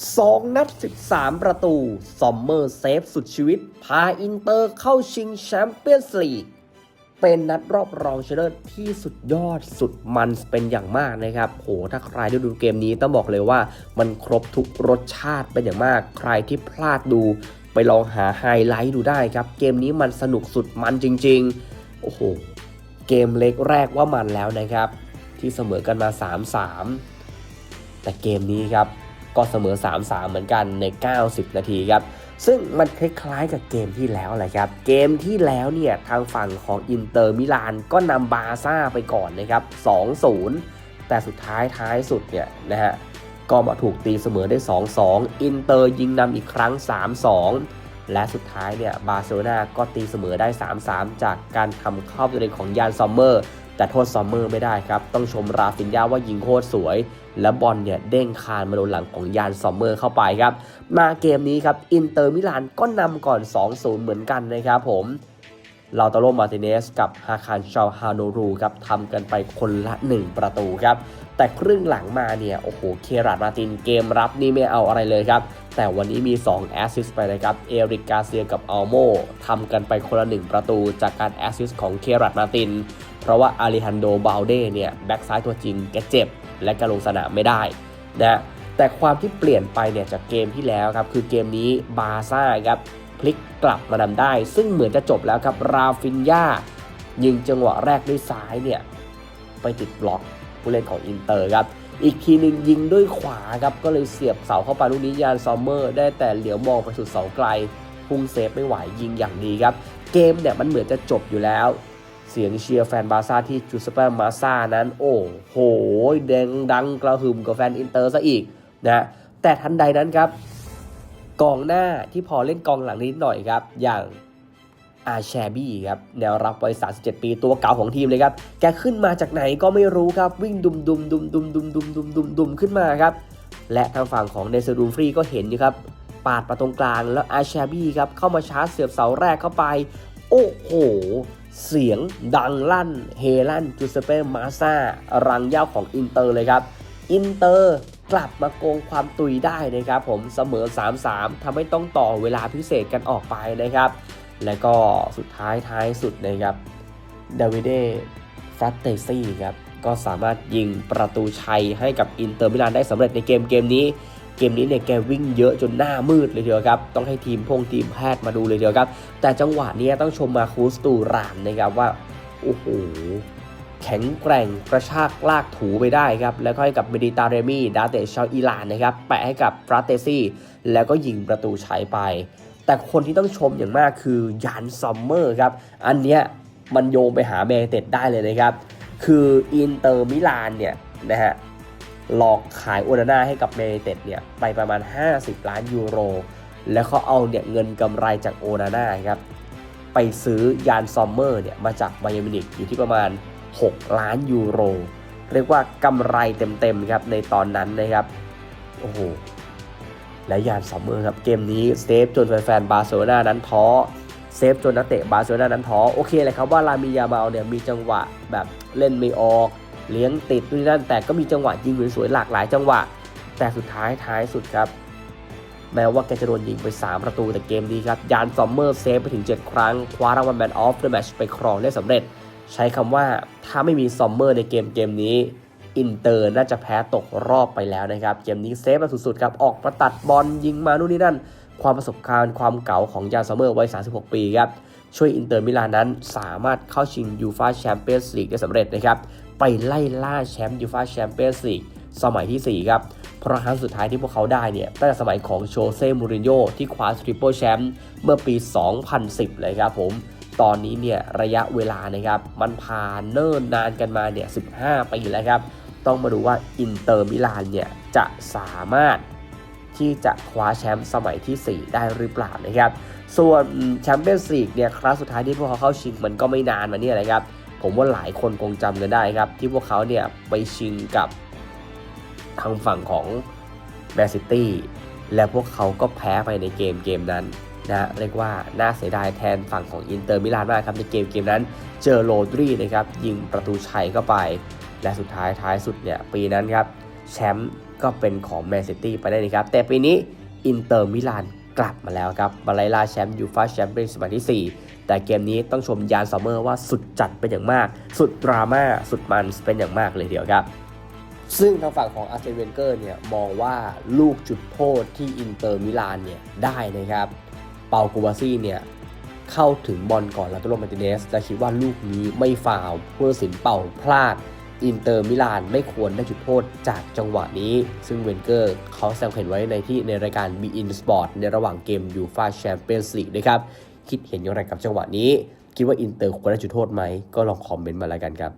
2 นัด 13 ประตูซอมเมอร์เซฟสุดชีวิต พาอินเตอร์เข้าชิงแชมเปี้ยนส์ลีก เป็นนัดรอบรองชนะเลิศที่สุดยอดสุดมันเป็นอย่างมากนะครับ โห ถ้าใครได้ดูเกมนี้ต้องบอกเลยว่ามันครบทุกรสชาติเป็นอย่างมาก ใครที่พลาดดูไปลองหาไฮไลท์ดูได้ครับ เกมนี้มันสนุกสุดมันจริง ๆ โอ้โห เกมเล็กแรกว่ามันแล้วนะครับ ที่เสมอกันมา 3-3 แต่เกมนี้ครับ ก็เสมอ 3-3 เหมือนกันใน 90 นาทีครับ ซึ่งมันคล้ายๆกับเกมที่แล้วแหละครับ เกมที่แล้วเนี่ยทางฝั่งของอินเตอร์มิลานก็นำบาซ่าไปก่อนนะครับ 2-0 แต่สุดท้ายท้ายสุดเนี่ยนะฮะก็มาถูกตีเสมอได้ 2-2 อินเตอร์ยิงนำอีกครั้ง 3-2 และสุดท้ายเนี่ยบาร์เซโลนาก็ตีเสมอได้ 3-3 จากการทำเข้าตัวเองของยานซอมเมอร์ แต่โทษซอมเมอร์ไม่ได้ครับ ต้องชมราฟินยาว่ายิงโคตรสวย และบอลเนี่ยเด้งคานมาโดนหลังของยานซอมเมอร์เข้าไปครับ มาเกมนี้ครับ อินเตอร์มิลานก็นำก่อน 2-0 เหมือนกันนะครับผมลาตาโรมาติเนสกับฮาคารชาวฮาโนรูครับทำกันไปคนละ 1 ประตูครับ แต่ครึ่งหลังมาเนี่ย โอ้โห เคราดมาตินเกมรับนี่ไม่เอาอะไรเลยครับ แต่วันนี้มี 2 แอสซิสต์ไปนะครับ เอริกกาเซียกับอัลโมทำกันไปคนละ 1 ประตูจากการแอสซิสต์ของเคราดมาติน เพราะว่าอาริฮันโดบาลเดเนี่ยแบ็กซ้ายตัวจริงแกเจ็บ และก็ลงสนามไม่ได้นะแต่ความที่เปลี่ยนไปเนี่ยจากเกมที่แล้วครับคือเกมนี้บาซ่าครับพลิกกลับมานำได้ ซึ่งเหมือนจะจบแล้วครับราฟินยายิงจังหวะแรกด้วยซ้ายเนี่ยไปติดบล็อกผู้เล่นของอินเตอร์ครับอีกทีหนึ่งยิงด้วยขวาครับก็เลยเสียบเสาเข้าไปลูกนี้ยานซอมเมอร์ ได้แต่เหลียวมองไปสุดเสาไกลพุ่งเซฟไม่ไหวยิงอย่างดีครับ เกมเนี่ยมันเหมือนจะจบอยู่แล้ว เสียงเชียร์แฟนบาซ่าที่จูสเปอร์มาซ่านั้น โอ้โหแดงดังกระหึ่มกับแฟนอินเตอร์ซะอีกนะแต่ทันใดนั้นครับ กองหน้าที่พอเล่นกองหลังนิดหน่อยครับ อย่างอาแชบี้ครับแนวรับวัย 37 ปีตัวเก่าของทีมเลยครับ แกขึ้นมาจากไหนก็ไม่รู้ครับ วิ่งดุมดุมดุมดุมดุมดุมดุมดุมดุมขึ้นมาครับ และทางฝั่งของเดซรูมฟรีก็เห็นอยู่ครับ ปาดมาตรงกลางแล้วอาแชบี้ครับ เข้ามาชาร์จเสียบเสาแรกเข้าไป โอ้โห เสียงดังลั่น เฮลั่นจูเซเป้มาซารังเย่าของอินเตอร์เลยครับอินเตอร์กลับมาโกงความตุยได้นะครับผมเสมอ 3-3ทำให้ต้องต่อเวลาพิเศษกันออกไปนะครับ และก็สุดท้ายท้ายสุดนะครับดาวิเดฟรัตเตซี่ครับก็สามารถยิงประตูชัยให้กับอินเตอร์มิลานได้สำเร็จในเกมเกมนี้ มนี้เนี่ยแกวิ่งเยอะจนหน้ามืดเลยเดียวครับ ต้องให้ทีมพงทีมแพทย์มาดูเลยเดียวครับ แต่จังหวะนี้ต้องชมมาคูสตูรานนะครับว่า โอ้โหแข็งแกร่งกระชากลากถูไปได้ครับ แล้วก็ให้กับเมดิตาเรมีดาเตชาวอิหร่านนะครับ แปะให้กับฟราเตซี่ แล้วก็ยิงประตูชัยไป แต่คนที่ต้องชมอย่างมากคือยานซอมเมอร์ครับ อันเนี้ยมันโยงไปหาแมนเต็ดได้เลยนะครับ คืออินเตอร์มิลานเนี่ยนะฮะ หลอกขายโอนาน่าให้กับแมนเต็ดเนี่ยไปประมาณ 50 ล้านยูโร แล้วเขาเอาเนี่ยเงินกำไรจากโอนาน่าครับไปซื้อยานซอมเมอร์เนี่ยมาจากไบเอร์มินิกอยู่ที่ประมาณ 6 ล้านยูโร เรียกว่ากำไรเต็มๆครับในตอนนั้นนะครับโอ้โหและยานซัมเมอร์ครับเกมนี้เซฟจนแฟนๆบาร์เซโลนานั้นท้อเซฟจนนักเตะบาร์เซโลนานั้นท้อโอเคเลยครับว่าลามิยามาลเนี่ยมีจังหวะแบบเล่นไม่ออก เลี้ยงติดนู่นนนั่นแต่ก็มีจังหวะยิงสวยๆหลากหลายจังหวะ แต่สุดท้ายท้ายสุดครับ แม้ว่าแกจะโดนยิงไป 3 ประตูแต่เกมนี้ครับ ยานซอมเมอร์เซฟไปถึง 7 ครั้ง คว้ารางวัลแมนออฟเดอะแมชไปครองได้สำเร็จ ใช้คำว่าถ้าไม่มีซอมเมอร์ในเกมเกมนี้อินเตอร์น่าจะแพ้ตกรอบไปแล้วนะครับ เกมนี้เซฟมาสุดๆครับ ออกประตัดบอลยิงมานู่นนี่นั่น ความประสบการณ์ความเก่าของยานซอมเมอร์วัย 36 ปีครับ ช่วยอินเตอร์มิลานนั้นสามารถเข้าชิงยูฟาแชมเปี้ยนส์ลีกได้สำเร็จนะครับ ไปไล่ล่าแชมป์ยูฟาแชมเปี้ยนส์ลีกสมัยที่ 4 ครับ เพราะครั้งสุดท้ายที่พวกเขาได้เนี่ยตั้งแต่สมัยของโชเซ่ มูรินโญ่ที่คว้าทริปเปิลแชมป์เมื่อปี 2010 เลยครับผม ตอนนี้เนี่ยระยะเวลานะครับ มันผ่านเนิ่นนานกันมาเนี่ย 15 ปีแล้วครับ ต้องมาดูว่าอินเตอร์มิลานเนี่ยจะสามารถที่จะคว้าแชมป์สมัยที่ 4 ได้หรือเปล่านะครับ ส่วนแชมเปี้ยนส์ลีกเนี่ยครั้งสุดท้ายที่พวกเขาเข้าชิงมันก็ไม่นานมาเนี่ยนะครับ ผมว่าหลายคนคงจำกันได้ครับ ที่พวกเขาเนี่ยไปชิงกับทางฝั่งของแมนซิตี้และพวกเขาก็แพ้ไปในเกมเกมนั้นนะเรียกว่าน่าเสียดายแทนฝั่งของอินเตอร์มิลานมากครับในเกมเกมนั้น เจอโรดรีนะครับยิงประตูชัยเข้าไป และสุดท้ายท้ายสุดเนี่ยปีนั้นครับแชมป์ก็เป็นของแมนซิตี้ไปได้นะครับ แต่ปีนี้อินเตอร์มิลานกลับมาแล้วครับมาไล่ล่าแชมป์ยูฟาแชมเปี้ยนส์สมัยที่ 4 แต่เกมนี้ต้องชมยานซัมเมอร์ว่าสุดจัดเป็นอย่างมาก สุดดราม่าสุดมันเป็นอย่างมากเลยเดียวครับซึ่งทางฝั่งของอาร์เซนเวนเกอร์เนี่ยมองว่าลูกจุดโทษที่อินเตอร์มิลานเนี่ยได้นะครับ เปากูบาซี่เนี่ยเข้าถึงบอลก่อนลาตโรมาติเนสและคิดว่าลูกนี้ไม่ฟาวผู้ตัดสินเป่าพลาด อินเตอร์มิลานไม่ควรได้จุดโทษจากจังหวะนี้ ซึ่งเวนเกอร์เขาแซงเห็นไว้ในที่ในรายการ b i n Sport ในระหว่างเกมยูฟาแชมเปี้ยนส์ลีกด้วยครับ คิดเห็นอย่างไรกับจังหวะนี้ คิดว่าอินเตอร์ควรได้จุดโทษไหม ก็ลองคอมเมนต์มาแล้วกันครับ